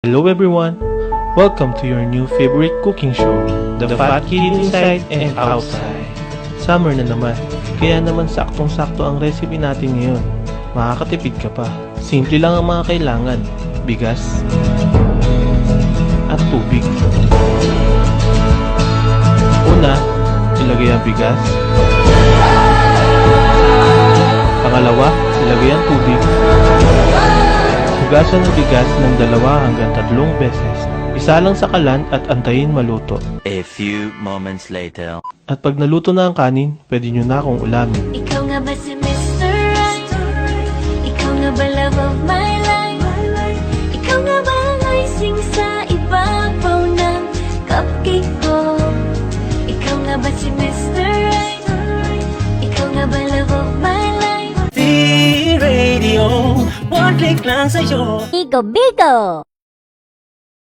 Hello everyone! Welcome to your new favorite cooking show, The, Fat Kid Inside and Outside. Summer na naman, kaya naman saktong-sakto ang recipe natin ngayon. Makakatipid ka pa. Simple lang ang mga kailangan. Bigas at tubig. Una, ilagay ang bigas. Pangalawa, ilagay ang tubig. Hugasan ng bigas ng dalawa hanggang tatlong beses. Isa lang sa kalan at antayin maluto. A few moments later. At pag naluto na ang kanin, pwede nyo na akong ulamin. Ikaw nga ba si Mr. Right? Ikaw nga ba love of my life? Ikaw nga ba ang icing sa ibabaw ng cupcake ko? Ikaw nga ba si Mr. radio One click lang sa'yo Bigo Bigo!